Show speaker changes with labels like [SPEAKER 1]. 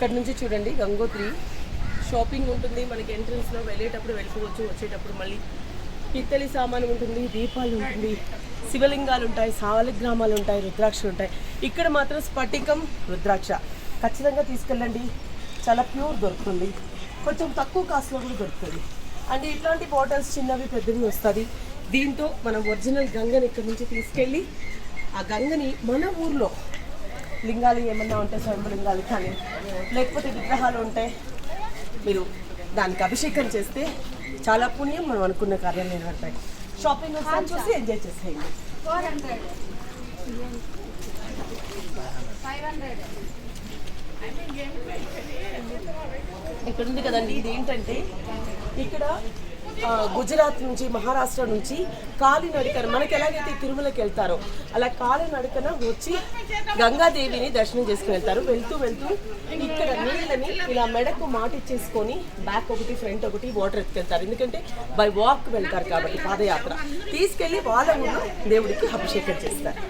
[SPEAKER 1] ఇక్కడ నుంచి చూడండి గంగోత్రి. షాపింగ్ ఉంటుంది మనకి ఎంట్రన్స్లో వెళ్ళేటప్పుడు వెళ్ళిపోవచ్చు వచ్చేటప్పుడు మళ్ళీ పిత్తలి సామాను ఉంటుంది దీపాలు ఉంటుంది శివలింగాలు ఉంటాయి సాలగ్రామాలు ఉంటాయి రుద్రాక్షలు ఉంటాయి. ఇక్కడ మాత్రం స్ఫటికం రుద్రాక్ష. ఖచ్చితంగా తీసుకెళ్ళండి. చాలా ప్యూర్ దొరుకుతుంది. కొంచెం తక్కువ కాస్ట్లో కూడా దొరుకుతుంది. అండ్ ఇట్లాంటి బాటిల్స్ చిన్నవి పెద్దవి వస్తుంది దీంతో మనం ఒరిజినల్ గంగని ఇక్కడ నుంచి తీసుకెళ్ళి ఆ గంగని మన ఊర్లో లింగాలు ఏమన్నా ఉంటే స్వయంలింగాలు కానీ లేకపోతే విగ్రహాలు ఉంటే మీరు దానికి అభిషేకం చేస్తే చాలా పుణ్యం మనం అనుకున్న కార్యాలు నెరవేరుతాయి. షాపింగ్ ఒకసారి చూసి ఎంజాయ్ చేసేయండి.
[SPEAKER 2] Four hundred. ఫైవ్ హండ్రెడ్
[SPEAKER 1] ఇక్కడ ఉంది కదండి? ఇది ఏంటంటే ఇక్కడ గుజరాత్ నుంచి మహారాష్ట్ర నుంచి కాలినడకన మనకి ఎలాగైతే తిరుమలకి వెళ్తారో అలా కాలినడకన వచ్చి గంగాదేవిని దర్శనం చేసుకుని వెళ్తారు. వెళ్తూ వెళ్తూ ఇక్కడ నీళ్ళని ఇలా మెడకు మాటిచ్చేసుకొని బ్యాక్ ఒకటి ఫ్రంట్ ఒకటి వాటర్ ఎత్తుకెళ్తారు. ఎందుకంటే బై వాక్ వెళ్తారు కాబట్టి పాదయాత్ర. తీసుకెళ్ళి వాళ్ళ ఊళ్ళో దేవుడికి అభిషేకం చేస్తారు.